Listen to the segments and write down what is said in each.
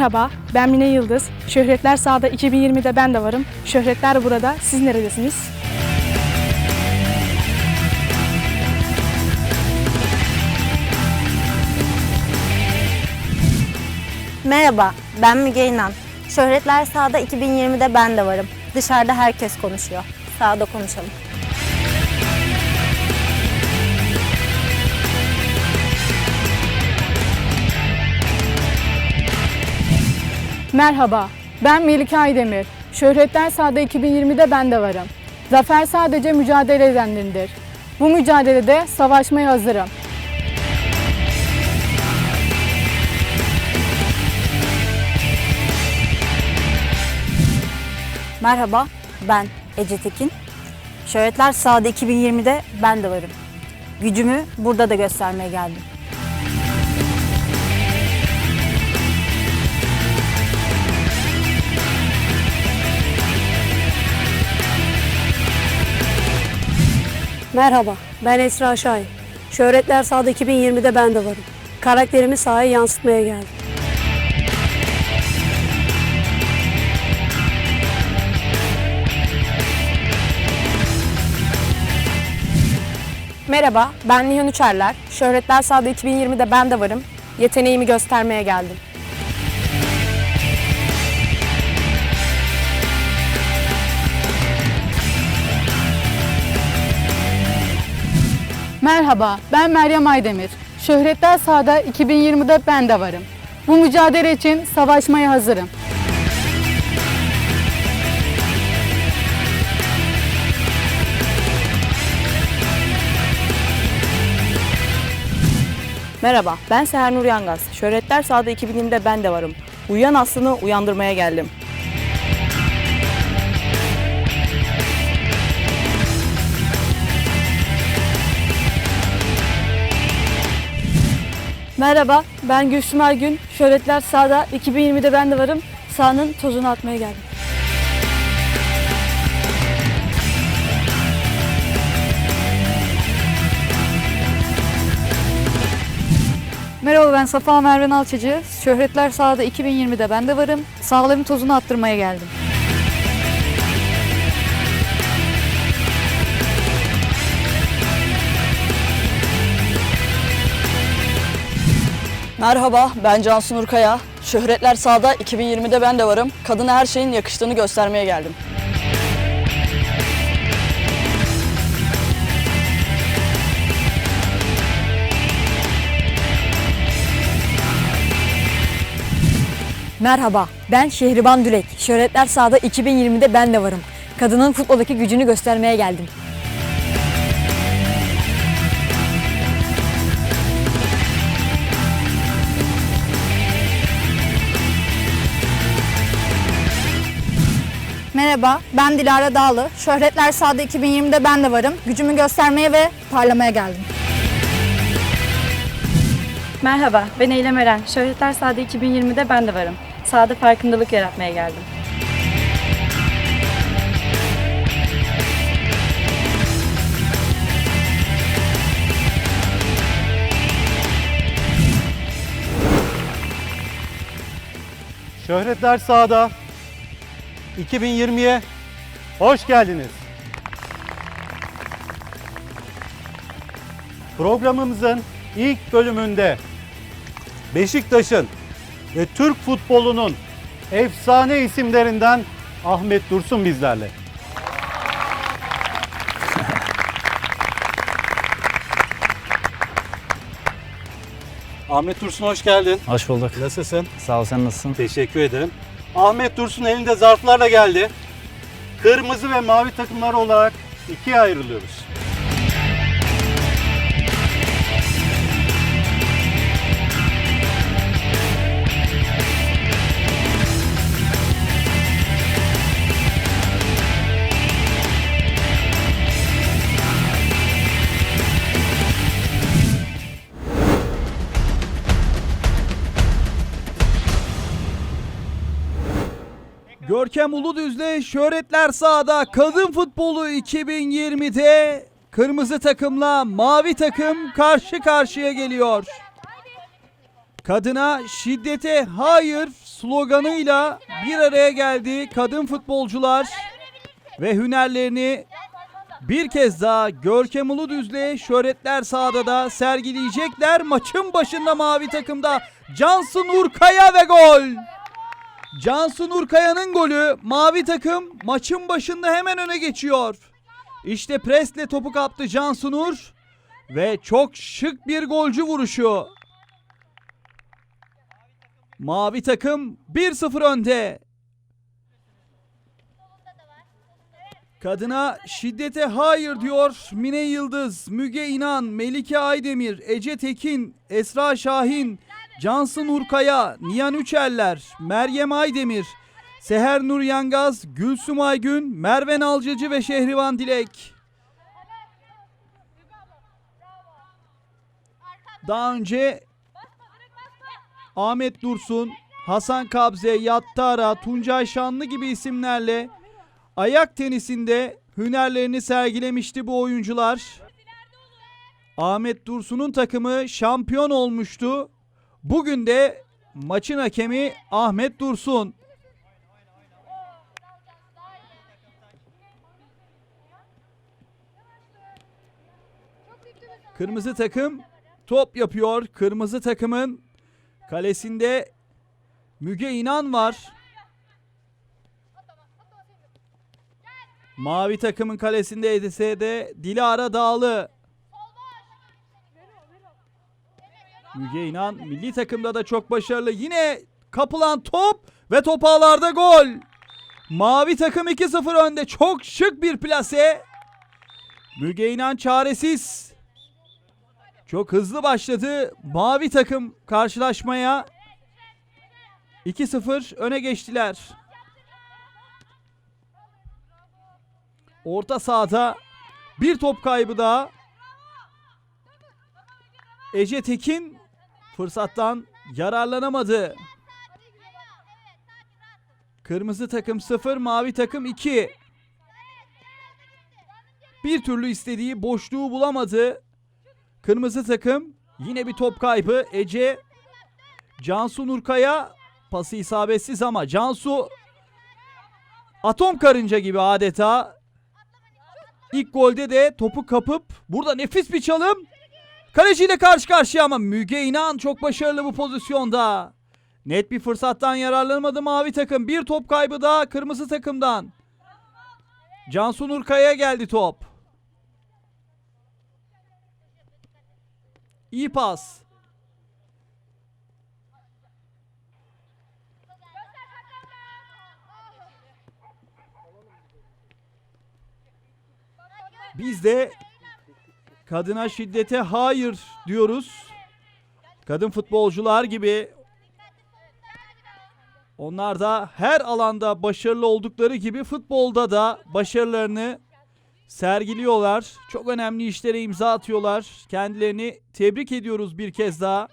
Merhaba, ben Mine Yıldız. Şöhretler Sağ'da 2020'de ben de varım. Şöhretler burada, siz neredesiniz? Merhaba, ben Müge İnan. Şöhretler sahada 2020'de ben de varım. Dışarıda herkes konuşuyor. Sahada konuşalım. Merhaba, ben Melike Aydemir. Şöhretler Sağ'da 2020'de ben de varım. Zafer sadece mücadele edenlerindir. Bu mücadelede savaşmaya hazırım. Merhaba, ben Ece Tekin. Şöhretler sahada 2020'de ben de varım. Gücümü burada da göstermeye geldim. Merhaba, ben Esra Şahin. Şöhretler Sahada 2020'de ben de varım. Karakterimi sahaya yansıtmaya geldim. Merhaba, ben Nihan Üçerler. Şöhretler Sağ'da 2020'de ben de varım. Yeteneğimi göstermeye geldim. Merhaba, ben Meryem Aydemir. Şöhretler Sağ'da 2020'de ben de varım. Bu mücadele için savaşmaya hazırım. Merhaba, ben Seher Nur Yangaz. Şöhretler Sahada 2020'de ben de varım. Uyuyan Aslı'nı uyandırmaya geldim. Merhaba, ben Gülsüm Ergün. Şöhretler Sahada 2020'de ben de varım. Sahanın tozunu atmaya geldim. Merhaba ben Safa Merve Nalçacı. Şöhretler sahada 2020'de ben de varım. Sahaların tozunu attırmaya geldim. Merhaba, ben Cansu Nurkaya. Şöhretler Sahada 2020'de ben de varım. Kadına her şeyin yakıştığını göstermeye geldim. Merhaba, ben Şehriban Dülek. Şöhretler sahada 2020'de ben de varım. Kadının futboldaki gücünü göstermeye geldim. Merhaba, ben Dilara Dağlı. Şöhretler Sahada 2020'de ben de varım. Gücümü göstermeye ve parlamaya geldim. Merhaba, ben Eylem Eren. Şöhretler Sahada 2020'de ben de varım. Sahada farkındalık yaratmaya geldim. Şöhretler sahada 2020'ye hoş geldiniz. Programımızın ilk bölümünde Beşiktaş'ın ve Türk futbolunun efsane isimlerinden Ahmet Dursun bizlerle. Ahmet Dursun hoş geldin. Hoş bulduk. Nasılsın? Sağ ol sen nasılsın? Teşekkür ederim. Ahmet Dursun elinde zarflarla geldi. Kırmızı ve mavi takımlar olarak ikiye ayrılıyoruz. Görkem Uludüz'le Şöhretler Sahada Kadın Futbolu 2020'de kırmızı takımla mavi takım karşı karşıya geliyor. kadına şiddete hayır sloganıyla bir araya geldi kadın futbolcular ve hünerlerini bir kez daha Görkem Uludüz'le şöhretler sahada da sergileyecekler. Maçın başında mavi takımda Cansu Nurkaya ve gol. Cansu Nurkaya'nın golü mavi takım maçın başında hemen öne geçiyor. İşte presle topu kaptı Cansu Nur ve çok şık bir golcü vuruşu. Mavi takım 1-0 önde. Kadına şiddete hayır diyor Mine Yıldız, Müge İnan, Melike Aydemir, Ece Tekin, Esra Şahin, Cansı Nurkaya, Nihan Üçerler, Meryem Aydemir, Seher Nur Yangaz, Gülsüm Aygün, Merve Alcacı ve Şehrivan Dilek. Daha önce Ahmet Dursun, Hasan Kabze, Yattara, Tuncay Şanlı gibi isimlerle ayak tenisinde hünerlerini sergilemişti bu oyuncular. Ahmet Dursun'un takımı şampiyon olmuştu. Bugün de maçın hakemi Ahmet Dursun. Kırmızı takım top yapıyor. Kırmızı takımın kalesinde Müge İnan var. Mavi takımın kalesinde EDS'de Dilara Dağlı. Müge İnan milli takımda da çok başarılı. Yine kapılan top ve top ağlarda gol. Mavi takım 2-0 önde. Çok şık bir plase. Müge İnan çaresiz. Çok hızlı başladı. Mavi takım karşılaşmaya 2-0 öne geçtiler. Orta sahada bir top kaybı daha. Ece Tekin fırsattan yararlanamadı. Kırmızı takım 0, mavi takım 2. Bir türlü istediği boşluğu bulamadı. Kırmızı takım yine bir top kaybı. Ece Cansu Nurkaya pası isabetsiz ama Cansu atom karınca gibi adeta İlk golde de topu kapıp burada nefis bir çalım. Kaleciyle karşı karşıya ama Müge İnan çok başarılı bu pozisyonda. Net bir fırsattan yararlanamadı mavi takım. Bir top kaybı daha kırmızı takımdan. Cansu Nurkaya'ya geldi top. İyi pas. Biz de kadına şiddete hayır diyoruz. Kadın futbolcular gibi onlar da her alanda başarılı oldukları gibi futbolda da başarılarını sergiliyorlar. Çok önemli işlere imza atıyorlar. Kendilerini tebrik ediyoruz bir kez daha.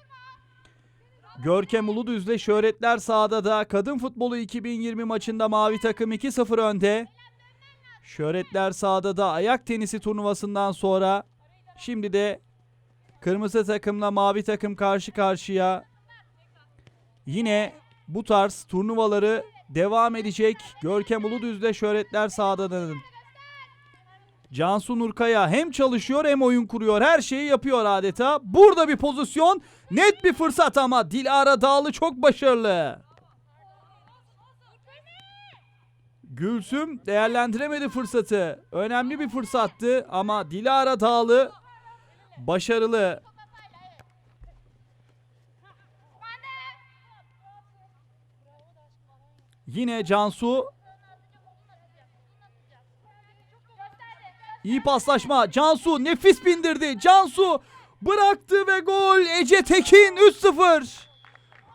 Görkem Uludüz'le şöhretler sahada da kadın futbolu 2020 maçında mavi takım 2-0 önde. Şöhretler sahada da ayak tenisi turnuvasından sonra şimdi de kırmızı takımla mavi takım karşı karşıya. Yine bu tarz turnuvaları devam edecek. Görkem Uludüz'de şöhretler sahadadır. Cansu Nurkaya hem çalışıyor hem oyun kuruyor. Her şeyi yapıyor adeta. Burada bir pozisyon. Net bir fırsat ama Dilara Dağlı çok başarılı. Gülsüm değerlendiremedi fırsatı. Önemli bir fırsattı ama Dilara Dağlı başarılı. Yine Cansu İyi paslaşma. Cansu nefis bindirdi. Cansu bıraktı ve gol. Ece Tekin 3-0.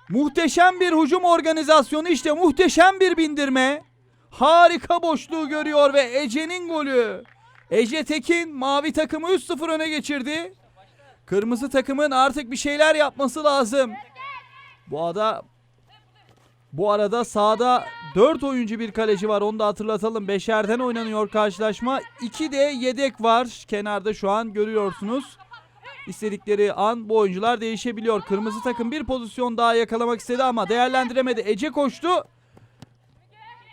Muhteşem bir hücum organizasyonu işte muhteşem bir bindirme. Harika boşluğu görüyor ve Ece'nin golü. Ece Tekin mavi takımı 3-0 öne geçirdi. Kırmızı takımın artık bir şeyler yapması lazım. Bu arada bu arada sahada 4 oyuncu bir kaleci var onu da hatırlatalım. Beşerden oynanıyor karşılaşma. 2 de yedek var kenarda şu an görüyorsunuz. istedikleri an bu oyuncular değişebiliyor. Kırmızı takım bir pozisyon daha yakalamak istedi ama değerlendiremedi. Ece koştu.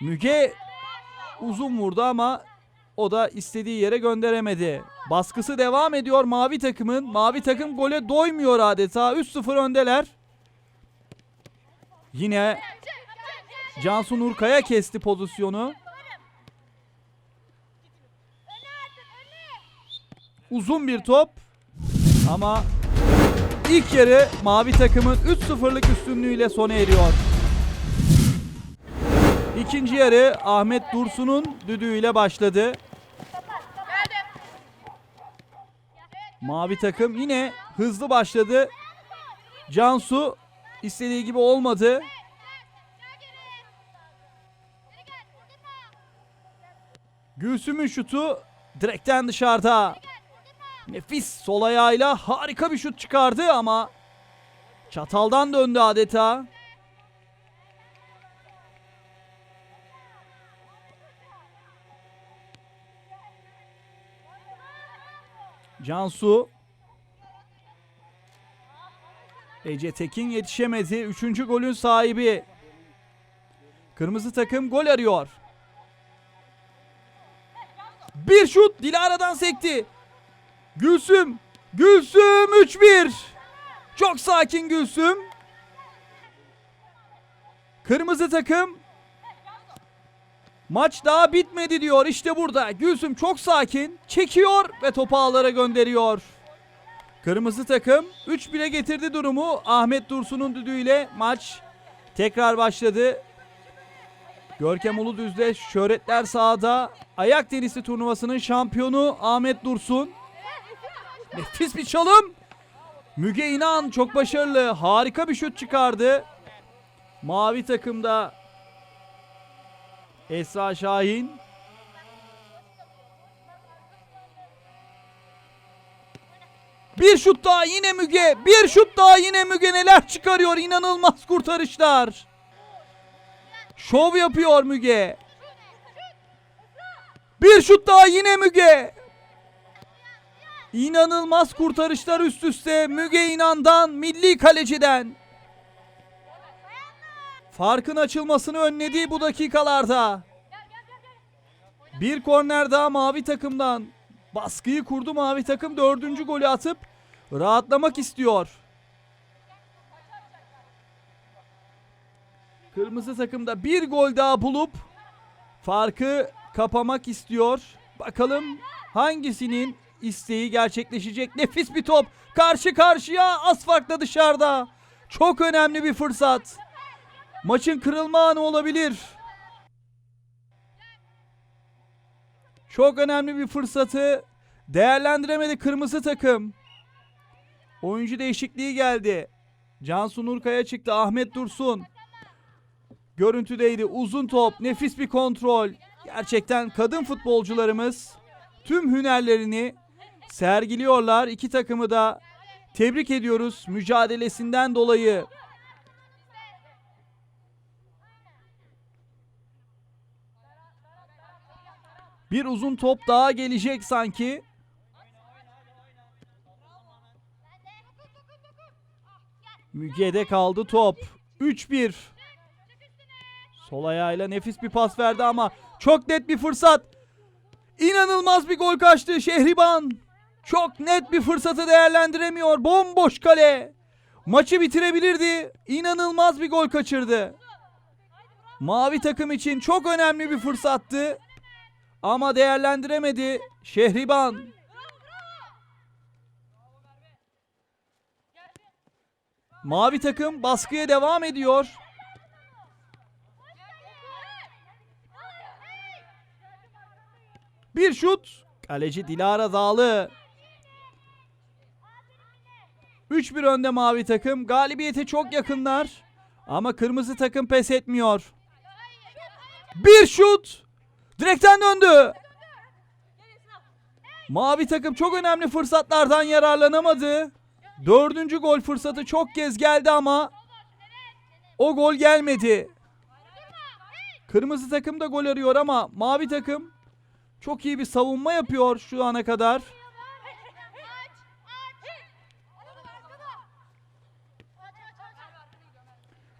Müge uzun vurdu ama o da istediği yere gönderemedi. Baskısı devam ediyor mavi takımın. Mavi takım gole doymuyor adeta. 3-0 öndeler. Yine Cansu Nurkaya kesti pozisyonu. Uzun bir top. Ama ilk yarı mavi takımın 3-0'lık üstünlüğüyle sona eriyor. İkinci yarı Ahmet Dursun'un düdüğüyle başladı. Mavi takım yine hızlı başladı. Cansu istediği gibi olmadı. Gülsüm'ün şutu direkten dışarıda. Nefis sol ayağıyla harika bir şut çıkardı ama çataldan döndü adeta. Cansu Ece Tekin yetişemedi. Üçüncü golün sahibi. Kırmızı takım gol arıyor. Bir şut Dilara'dan sekti. Gülsüm. Gülsüm 3-1. Çok sakin Gülsüm. Kırmızı takım Maç daha bitmedi diyor. İşte burada. Gülsüm çok sakin. Çekiyor ve topu ağlara gönderiyor. Kırmızı takım 3-1'e getirdi durumu. Ahmet Dursun'un düdüğüyle maç tekrar başladı. Görkem Uludüz'de şöhretler sahada. Ayak tenisi turnuvasının şampiyonu Ahmet Dursun. Nefis bir çalım. Müge İnan çok başarılı. Harika bir şut çıkardı. Mavi takımda Esra Şahin. Bir şut daha yine Müge. Bir şut daha yine Müge neler çıkarıyor. İnanılmaz kurtarışlar. Şov yapıyor Müge. Bir şut daha yine Müge. İnanılmaz kurtarışlar üst üste. Müge İnan'dan, milli kaleciden. Farkın açılmasını önlediği bu dakikalarda. Bir korner daha mavi takımdan. Baskıyı kurdu mavi takım. Dördüncü golü atıp rahatlamak istiyor. Kırmızı takımda bir gol daha bulup farkı kapamak istiyor. Bakalım hangisinin isteği gerçekleşecek. Nefis bir top. Karşı karşıya az farkla dışarıda. Çok önemli bir fırsat. Maçın kırılma anı olabilir. Çok önemli bir fırsatı değerlendiremedi kırmızı takım. Oyuncu değişikliği geldi. Cansu Nurkaya çıktı. Ahmet Dursun. Görüntüdeydi. Uzun top. Nefis bir kontrol. Gerçekten kadın futbolcularımız tüm hünerlerini sergiliyorlar. İki takımı da tebrik ediyoruz mücadelesinden dolayı. Bir uzun top daha gelecek sanki. Müge'de kaldı top. 3-1. Sol ayağıyla nefis bir pas verdi ama çok net bir fırsat. İnanılmaz bir gol kaçtı Şehriban. Çok net bir fırsatı değerlendiremiyor. Bomboş kale. Maçı bitirebilirdi. İnanılmaz bir gol kaçırdı. Mavi takım için çok önemli bir fırsattı. Ama değerlendiremedi Şehriban. Mavi takım baskıya devam ediyor. Bir şut. Kaleci Dilara Dağlı. 3-1 önde mavi takım. Galibiyete çok yakınlar. Ama kırmızı takım pes etmiyor. Bir şut. Direkten döndü. Mavi takım çok önemli fırsatlardan yararlanamadı. Dördüncü gol fırsatı çok kez geldi ama o gol gelmedi. Kırmızı takım da gol arıyor ama mavi takım çok iyi bir savunma yapıyor şu ana kadar.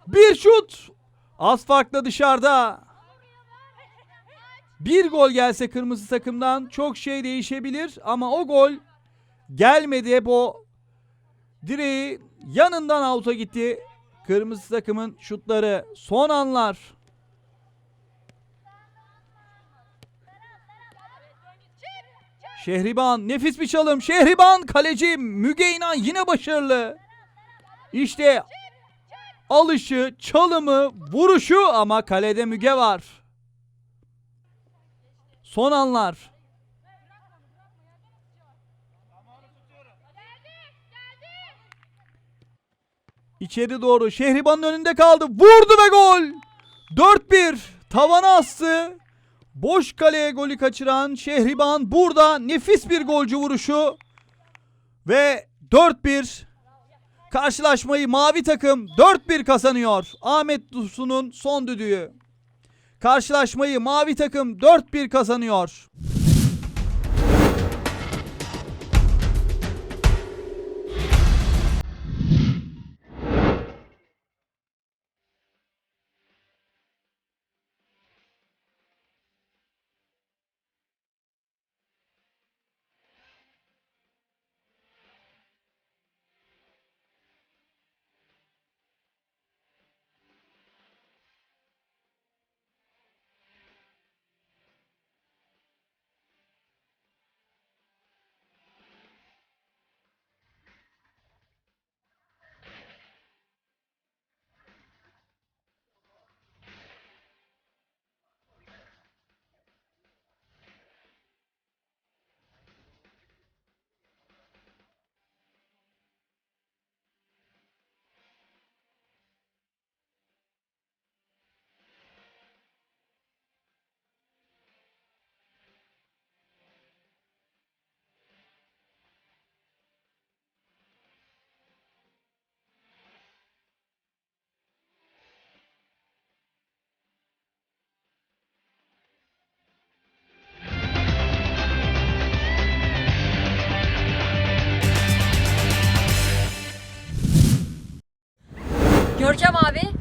Bir şut. Az farkla dışarıda. Bir gol gelse kırmızı takımdan çok şey değişebilir ama o gol gelmedi. Hep direği yanından avuta gitti. Kırmızı takımın şutları son anlar. Şehriban nefis bir çalım. Şehriban kaleci Müge İnan yine başarılı. İşte alışı, çalımı, vuruşu ama kalede Müge var. Son anlar. İçeri doğru Şehriban'ın önünde kaldı. Vurdu ve gol. 4-1 tavana astı. Boş kaleye golü kaçıran Şehriban burada nefis bir golcü vuruşu. Ve 4-1 karşılaşmayı mavi takım 4-1 kazanıyor. Ahmet Dursun'un son düdüğü. Karşılaşmayı mavi takım 4-1 kazanıyor.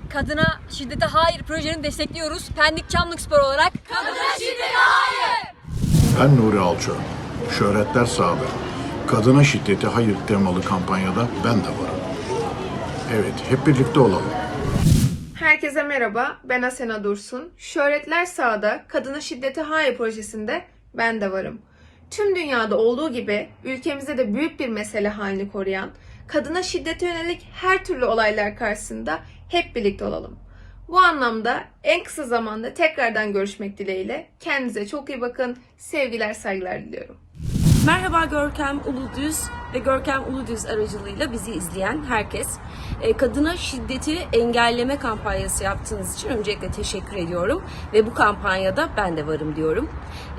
Kadına şiddete hayır projeni destekliyoruz. Pendik Çamlık Spor olarak. Ben Nuri Alço. Şöhretler sağda. Kadına şiddeti hayır temalı kampanyada ben de varım. Evet, hep birlikte olalım. Herkese merhaba, ben Asena Dursun. Şöhretler Sağda Kadına Şiddete Hayır projesinde ben de varım. Tüm dünyada olduğu gibi ülkemizde de büyük bir mesele halini koruyan, kadına şiddete yönelik her türlü olaylar karşısında hep birlikte olalım. Bu anlamda en kısa zamanda tekrardan görüşmek dileğiyle. Kendinize çok iyi bakın. Sevgiler, saygılar diliyorum. Merhaba Görkem Uludüz ve Görkem Uludüz aracılığıyla bizi izleyen herkes. E, Kadına şiddeti engelleme kampanyası yaptığınız için öncelikle teşekkür ediyorum. Ve bu kampanyada ben de varım diyorum.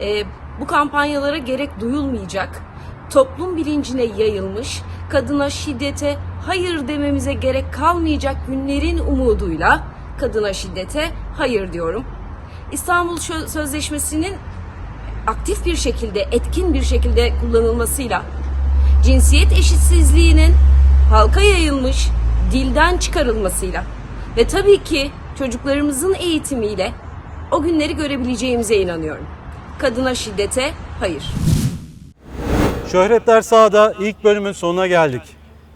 E, Bu kampanyalara gerek duyulmayacak, toplum bilincine yayılmış, kadına şiddete hayır dememize gerek kalmayacak günlerin umuduyla kadına şiddete hayır diyorum. İstanbul Sözleşmesi'nin aktif bir şekilde, etkin bir şekilde kullanılmasıyla cinsiyet eşitsizliğinin halka yayılmış, dilden çıkarılmasıyla ve tabii ki çocuklarımızın eğitimiyle o günleri görebileceğimize inanıyorum. Kadına şiddete hayır. Şöhretler Sağda ilk bölümün sonuna geldik.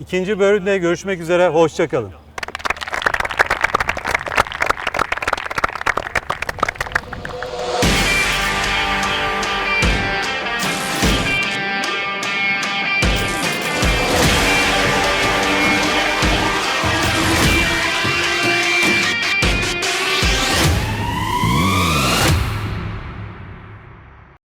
İkinci bölümde görüşmek üzere, hoşçakalın.